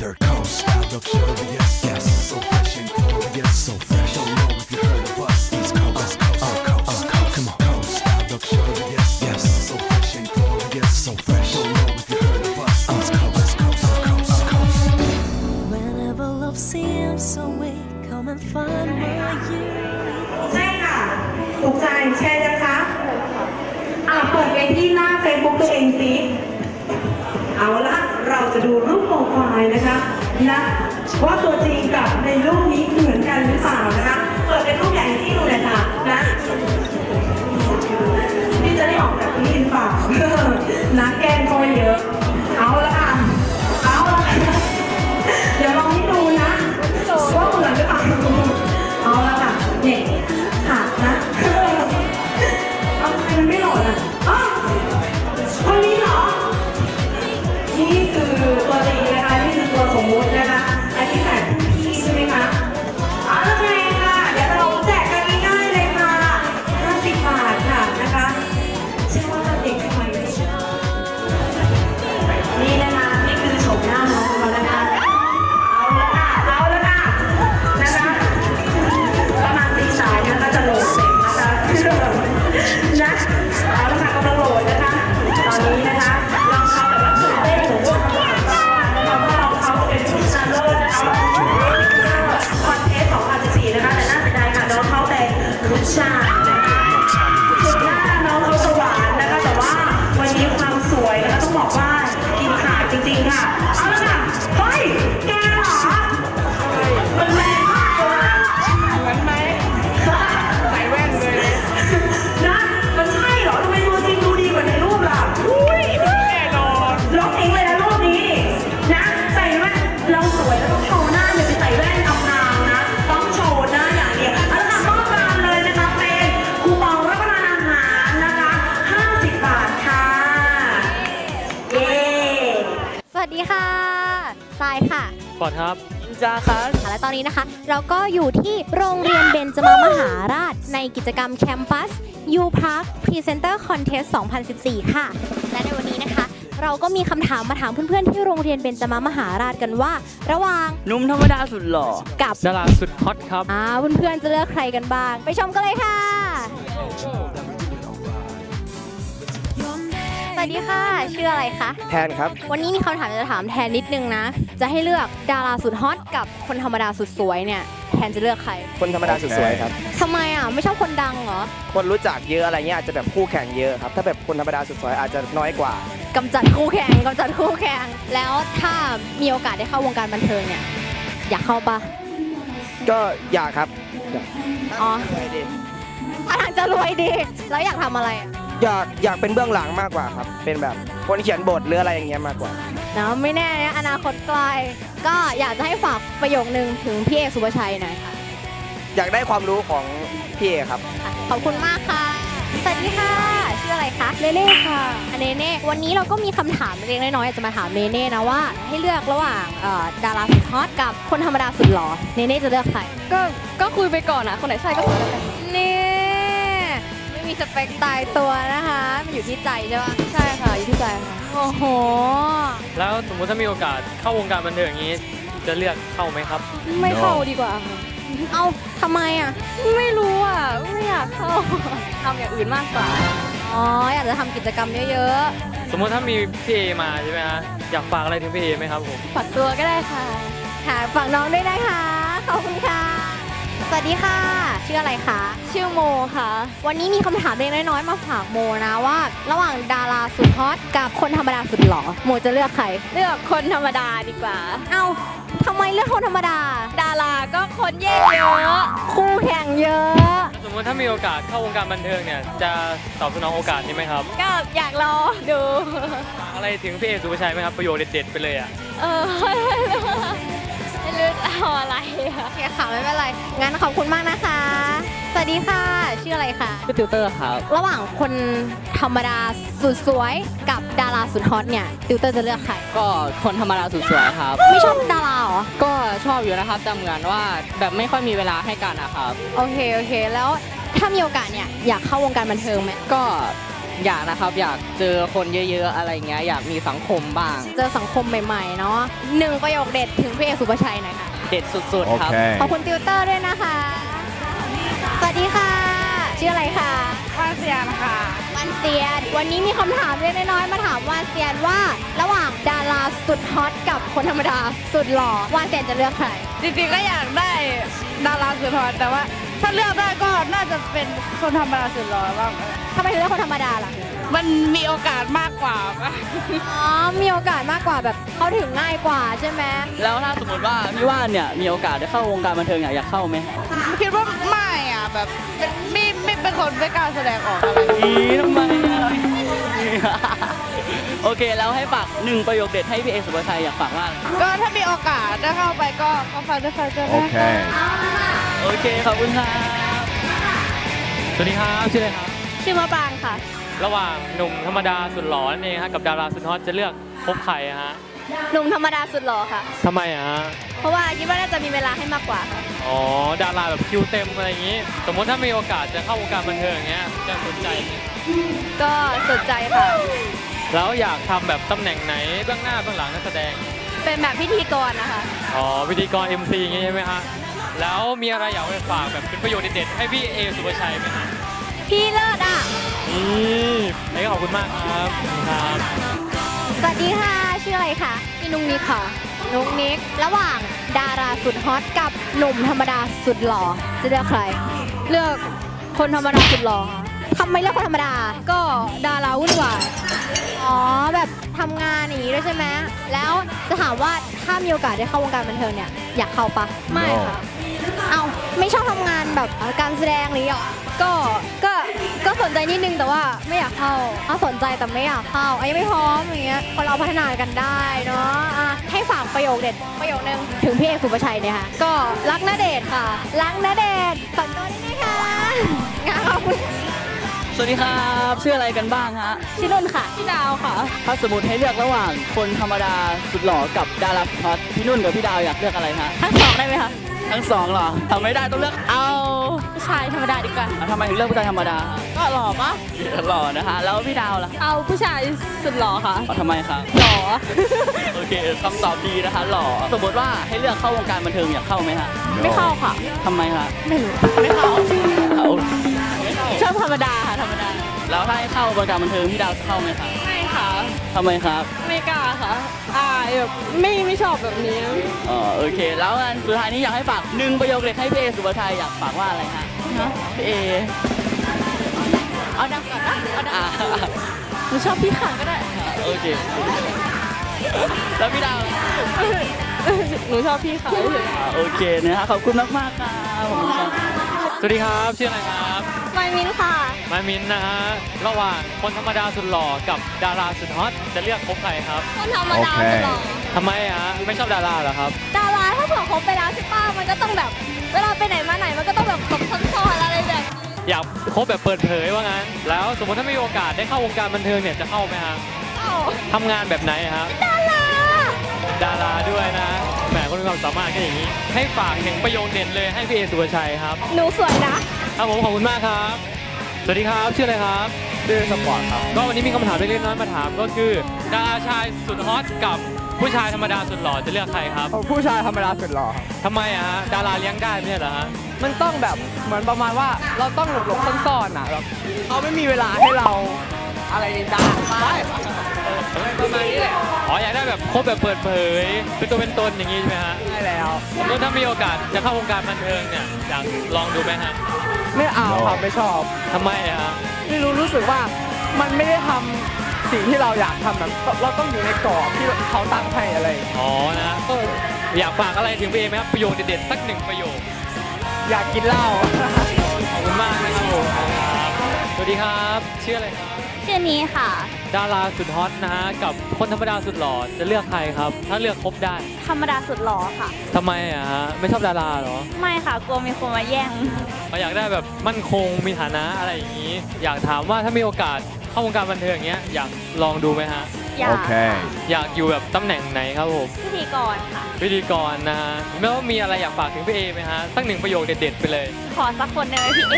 third coast. I look curious, yes. So fresh and glorious, so fresh. Don't know if you heard of us. East Coast, West Coast, uh, coast, uh, coast. Come on, coast. I look curious, yes. So fresh and glorious, so fresh. Don't know if you heard of us. Uh, East Coast, coast, Coast, uh, coast, uh, coast. Whenever love seems so weak, come and find my you. ใช่ค่ะถูกใจแชร์นะคะอ่ะเปิดไปที่หน้าเฟซบุ๊กตัวเองสิเอาละ เราจะดูรูปโปรไฟล์นะคะนะว่าตัวจริงกับในรูปนี้เหมือนกันหรือเปล่านะคะ เปิดเป็นรูปใหญ่ที่ดูเลยค่ะนะ นะเอาละค่ะกำลังโหลดนะคะ ตอนนี้นะคะลองทำแบบว่าตื่นเต้นหรือว่านะคะว่าเราเขาเป็นผู้ชนะเลิศนะคะคอนเทสต์2014นะคะ แต่น่าเสียดายค่ะน้องเขาแต่รู้ชาตินะคะถึงหน้าน้องเขาจะหวานนะคะ แต่ว่าวันนี้ความสวยนะคะต้องบอกว่ากินขาดจริงๆค่ะ เอาละค่ะ ตอนนี้นะคะ เราก็อยู่ที่โรงเรียนเบญจมามหาราช ในกิจกรรมแคมปัส U Park Presenter Contest 2014 ค่ะ และในวันนี้นะคะ เราก็มีคำถามมาถามเพื่อนๆ ที่โรงเรียนเบญจมามหาราชกันว่า ระหว่างหนุ่มธรรมดาสุดหล่อกับดาราสุดฮอตครับอ่าเพื่อนๆจะเลือกใครกันบ้าง ไปชมกันเลยค่ะส วัสดีค่ะ ชื่ออะไรคะ แทนครับ วันนี้มีคำถามจะถามแทนนิดนึงนะ จะให้เลือกดาราสุดฮอตกับคนธรรมดาสุดสวยเนี่ยแทนจะเลือกใคร คนธรรมดาสุดสวยครับทำไมอะไม่ชอบคนดังเหรอ คนรู้จักเยอะอะไรเงี้ยอาจจะแบบคู่แข่งเยอะครับ ถ้าแบบคนธรรมดาสุดสวยอาจจะน้อยกว่ากำจัดคู่แข่งกำจัดคู่แข่ง แล้วถ้ามีโอกาสได้เข้าวงการบันเทิงเนี่ยอยากเข้าปะก็อยากครับอ๋ออยากดีถ้าทางจะรวยดีแล้วอยากทำอะไรอะ อยากอยากเป็นเบื้องหลังมากกว่าครับ เป็นแบบคนเขียนบทหรืออะไรอย่างเงี้ยมากกว่านะไม่แน่นะอนาคตไกลก็อยากจะให้ฝากประโยคนึงถึงพี่เอกสุภาชัยหน่อยค่ะ อยากได้ความรู้ของพี่เอครับค่ะขอบคุณมากค่ะ สวัสดีค่ะชื่ออะไรคะเนเน่ค่ะเนเน่วันนี้เราก็มีคำถามเล็กๆน้อยๆอยากจะมาถามเนเน่นะว่า ให้เลือกระหว่างเอ่อดาราสุดฮอตกับคนธรรมดาสุดหล่อเนเน่จะเลือกใครก็ก็คุยไปก่อนอะคนไหนใช่ก็คุยแล้วกันนี่ไม่มีสเปคตายตัวนะคะ มันอยู่ที่ใจใช่ปะใช่ค่ะ อยู่ที่ใจค่ะ โอ้โห แล้วสมมุติถ้ามีโอกาสเข้าวงการบันเทิงอย่างนี้ จะเลือกเข้าไหมครับ ไม่เข้าดีกว่าค่ะ เอาทำไมอะ ไม่รู้อะ ไม่อยากเข้าทำอย่างอื่นมากกว่า อ๋อ อยากจะทำกิจกรรมเยอะสมมุติถ้ามีพี่เอมาใช่ไหมฮะ อยากฝากอะไรถึงพี่เอไหมครับผม ฝากตัวก็ได้ค่ะๆค่ะ ฝากน้องด้วยนะคะ ขอบคุณค่ะ สวัสดีค่ะ ชื่ออะไรคะ ชื่อโมค่ะ วันนี้มีคำถามเล็กน้อยๆมาฝากโมนะว่า ระหว่างดาราสุดฮอตกับคนธรรมดาสุดหล่อโมจะเลือกใคร เลือกคนธรรมดาดีกว่า เอ้าทำไมเลือกคนธรรมดา ดาราก็คนแย่งเยอะคู่แข่งเยอะ สมมติถ้ามีโอกาสเข้าวงการบันเทิงเนี่ยจะตอบสนองโอกาสนี้ไหมครับ ก็อยากรอดูฝากอะไรถึงพี่เอสุภาชัยไหมครับประโยชน์เด็ดๆไปเลยอะเออไม่รู้จะ เอาอะไรอะโอเคค่ะไม่เป็นไร งั้นขอบคุณมากนะคะ สวัสดีค่ะ ชื่ออะไรคะ ชื่อติวเตอร์ครับ ระหว่างคนธรรมดาสุดสวยกับดาราสุดฮอตเนี่ย ติวเตอร์จะเลือกใคร ก็คนธรรมดาสุดสวยครับ ไม่ชอบดาราเหรอ ก็ชอบอยู่นะครับแต่เหมือนว่าแบบไม่ค่อยมีเวลาให้กันนะครับ โอเค โอเค แล้วถ้ามีโอกาสเนี่ยอยากเข้าวงการบันเทิงไหม ก็อยากนะครับอยากเจอคนเยอะ ๆ อะไรเงี้ยอยากมีสังคมบ้าง เจอสังคมใหม่ๆ เนาะหนึ่งประโยคเด็ดถึงพี่เอกสุภาชัยหน่อยค่ะ เด็ดสุดๆครับ ขอบคุณติวเตอร์ด้วยนะคะ สวัสดีค่ะ ชื่ออะไรคะว่าเสียนค่ะ วันเซียน วันนี้มีคำถามเล็กน้อยๆมาถามวานเซียนว่า ระหว่างดาราสุดฮอตกับคนธรรมดาสุดหล่อวานเซียนจะเลือกใคร จริงๆก็อยากได้ดาราสุดฮอตแต่ว่าถ้าเลือกได้ก็น่าจะเป็นคนธรรมดาสุดหล่อบ้างทำไมถึงเลือกคนธรรมดาล่ะ มันมีโอกาสมากกว่าปะอ๋อ มีโอกาสมากกว่าแบบเขาถึงง่ายกว่าใช่ไหมแล้วถ้าสมมติว่าพี่ว่านเนี่ยมีโอกาสได้เข้าวงการบันเทิงอะอยากเข้าไหมคิดว่าไม่อะแบบเป็นไม่ไม่เป็นคนไม่กล้าแสดงออกอะไรอีทำไมอะโอเคแล้วให้ฝากหนึ่งประโยคเด็ดให้พี่เอสุภาชัยอยากฝากว่าอะไรก็ถ้ามีโอกาสได้เข้าไปก็ก็ฝากด้วยฝากด้วยนะคะโอเคขอบคุณครับสวัสดีครับชื่ออะไรครับชื่อมะปรางค่ะ ระหว่างหนุ่มธรรมดาสุดหล่อนั่นเองฮะกับดาราสุดฮอตจะเลือกคบใครอะฮะหนุ่มธรรมดาสุดหล่อค่ะ ทำไมอะฮะเพราะว่าคิดว่าน่าจะมีเวลาให้มากกว่าค่ะอ๋อดาราแบบคิวเต็มอะไรอย่างนี้ สมมติถ้ามีโอกาสจะเข้าวงการบันเทิงอย่างเงี้ยจะสนใจไหมก็สนใจค่ะ แล้วอยากทำแบบตำแหน่งไหนเบื้องหน้าเบื้องหลังนักแสดงเป็นแบบพิธีกรนะคะ อ๋อพิธีกร MC อย่างงี้ใช่ไหมฮะแล้วมีอะไรอยากไปฝากแบบเป็นประโยชน์เด็ดๆให้พี่เอสุภาชัยไหมฮะ พี่เลิศอะนี่เอ้ยขอบคุณมากครับครับสวัสดีค่ะ ชื่ออะไรคะพี่นุ้งนิกค่ะนุ้งนิก ระหว่างดาราสุดฮอตกับหนุ่มธรรมดาสุดหล่อจะเลือกใคร เลือกคนธรรมดาสุดหล่อค่ะทำไมเลือกคนธรรมดา ก็ดาราวุ่นวายอ๋อแบบทำงานอย่างนี้ด้วยใช่ไหมแล้วจะถามว่าถ้ามีโอกาสได้เข้าวงการบันเทิงเนี่ยอยากเข้าปะไม่ค่ะเอาไม่ชอบทำงานแบบการแสดงหรือหรอก็ก็ ก็สนใจนิดนึงแต่ว่าไม่อยากเข้าเอาสนใจแต่ไม่อยากเข้าอะยังไม่พร้อมอย่างเงี้ยคนเราพัฒนากันได้เนาะอะให้ฝากประโยคเด็ดประโยคนึงถึงพี่เอกสุภชัยเนี่ยค่ะก็รักนาเดชน์ค่ะรักนะเดชน์ฝากตัวด้วยนะคะงานขอบคุณสวัสดีครับชื่ออะไรกันบ้างฮะชื่อนุ่นค่ะพี่ดาวค่ะ ถ้าสมมติให้เลือกระหว่างคนธรรมดาสุดหล่อกับดาราสุดฮอตพี่นุ่นกับพี่ดาวอยากเลือกอะไรฮะทั้งสองได้ไหมคะทั้งสองเหรอทำไม่ได้ต้องเลือกเอา ผู้ชายธรรมดาดีกว่าอะทำไมถึงเลือกผู้ชายธรรมดาก็หล่อปะหล่อนะคะ แล้วพี่ดาวล่ะเอาผู้ชายสุดหล่อค่ะอ๋อทำไมครับหล่อ โอเคคำตอบดีนะคะ หล่อ สมมติว่าให้เลือกเข้าวงการบันเทิงอยากเข้าไหมฮะไม่เข้าค่ะทำไมคะไม่เข้าเอาชอบธรรมดาค่ะธรรมดาแล้วถ้าให้เข้าวงการบันเทิงพี่ดาวจะเข้าไหมครับไม่ ค่ะ ทำไมครับไม่กล้าค่ะอายแบบไม่ไม่ชอบแบบนี้ อ๋อโอเค แล้วอันสุดท้ายนี้อยากให้ฝากหนึ่งประโยคเด็ดให้พี่เอสุภาชัยอยากฝากว่าอะไรฮะพี่เอเอาดังก่อนนะเอาดังอ่าหนูชอบพี่ขาก็ได้ โอเค แล้วพี่ดาวหนูชอบพี่ขาเฉย อ่าโอเคนะฮะขอบคุณมากมากๆครับขอบคุณครับสวัสดีครับชื่ออะไรครับ ไมมินค่ะมามินนะฮะระหว่างคนธรรมดาสุดหล่อกับดาราสุดฮอตจะเลือกคบใครครับ คนธรรมดาสุดหล่อทำไมอะฮะไม่ชอบดาราเหรอครับ ดาราถ้าเผื่อคบไปแล้วใช่ป่ะมันก็ต้องแบบ เวลาไปไหนมาไหนมันก็ต้องแบบหลบซ่อนๆอะไรแบบอยากคบแบบเปิดเผยว่างั้น แล้วสมมติถ้ามีโอกาสได้เข้าวงการบันเทิงเนี่ยจะเข้าไหมฮะเอ้าทำงานแบบไหนอะครับดาราดาราด้วยนะแหมคนมีความสามารถก็อย่างนี้ ให้ฝากหนึ่งประโยคเด่นเลยให้พี่เอสุภาชัยครับหนูสวยนะ ครับผมขอบคุณมากครับ สวัสดีครับชื่ออะไรครับชื่อสปอร์ตครับ ก็วันนี้มีคำถามเล็กๆน้อยๆมาถามก็คือดาราชายสุดฮอตกับผู้ชายธรรมดาสุดหล่อจะเลือกใครครับผู้ชายธรรมดาสุดหล่อครับทำไมอะฮะดาราเลี้ยงได้ไม่ใช่เหรอฮะมันต้องแบบเหมือนประมาณว่าเราต้องหลบหลบๆซ่อนๆอะแบบเขาไม่มีเวลาให้เราอะไรได้ใช่ประมาณนี้แหละอ๋ออยากได้แบบคบแบบเปิดเผย เป็นตัวเป็นตนอย่างนี้ใช่ไหมฮะได้แล้วสมมติถ้ามีโอกาสจะเข้าวงการบันเทิงเนี่ยอยากลองดูไหมฮะ ไม่เอาครับไม่ชอบ ทำไมอะฮะไม่รู้รู้สึกว่ามันไม่ได้ทำสิ่งที่เราอยากทำแบบเราต้องอยู่ในกรอบที่เขาตั้งให้อะไรอย่างเงี้ยอ๋อนะก็อยากฝากอะไรถึงพี่เอไหมครับประโยคเด็ดๆสักหนึ่งประโยค อยากกินเหล้า ขอบคุณมากนะครับผมครับส วัสดีครับชื่ออะไรครับชื่อนี้ค่ะ ดาราสุดฮอตนะฮะกับคนธรรมดาสุดหล่อจะเลือกใครครับ ถ้าเลือกคบได้ธรรมดาสุดหล่อค่ะทำไมอะฮะไม่ชอบดาราเหรอไม่ค่ะกลัวมีคนมาแย่งเราอยากได้แบบมั่นคงมีฐานะอะไรอย่างนี้ อยากถามว่าถ้ามีโอกาสเข้าวงการบันเทิงอย่างเงี้ยอยากลองดูไหมฮะอยากอยากอยู่แบบตำแหน่งไหนครับผมพิธีกรค่ะพิธีกรนะฮะไม่ว่ามีอะไรอยากฝากถึงพี่เอไหมฮะสักหนึ่งประโยคเด็ดๆไปเลย ขอสักคนได้ไหมพี่เอ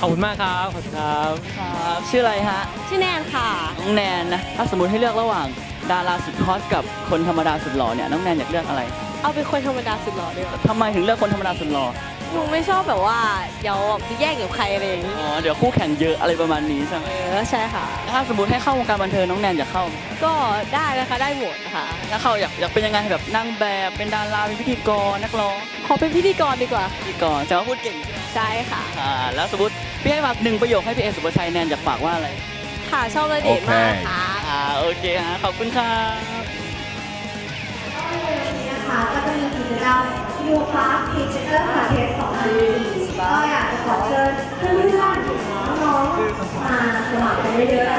ขอบคุณมากครับ ขอบคุณครับ ครับชื่ออะไรฮะชื่อแนนค่ะ น้องแนนนะ ถ้าสมมติให้เลือกระหว่างดาราสุดฮอตกับคนธรรมดาสุดหล่อเนี่ยน้องแนนอยากเลือกอะไรเอาเป็นคนธรรมดาสุดหล่อดีกว่าทำไมถึงเลือกคนธรรมดาสุดหล่อหนูไม่ชอบแบบว่าเดี๋ยวไปแย่งกับใครอะไรอย่างนี้อ๋อเดี๋ยวคู่แข่งเยอะอะไรประมาณนี้ใช่ไหมเออใช่ค่ะ ถ้าสมมติให้เข้าวงการบันเทิงน้องแนนอยากเข้าไหมก็ได้นะคะได้หมดค่ะถ้าเข้าอยากอยากเป็นยังไงแบบนางแบบเป็นดาราเป็นพิธีกรนักร้องขอเป็นพิธีกรดีกว่าพิธีกรแต่ว่าพูดเก่งใช่ไหม ใช่ค่ะ อ่าแล้วสมมติพี่ให้ฝากหนึ่งประโยคให้พี่เอสุภาชัยแนนอยากฝากว่าอะไร ค่ะชอบระเดชมากค่ะ อ่าโอเคฮะขอบคุณค่รับ วันนี้นะคะก็จะมีกิจกรรมยูพาร์คพิจิตอร์คาเทส2024ก็อยากจะขอเชิญเพื่อนๆน้องๆมาสมัครกันเยอะ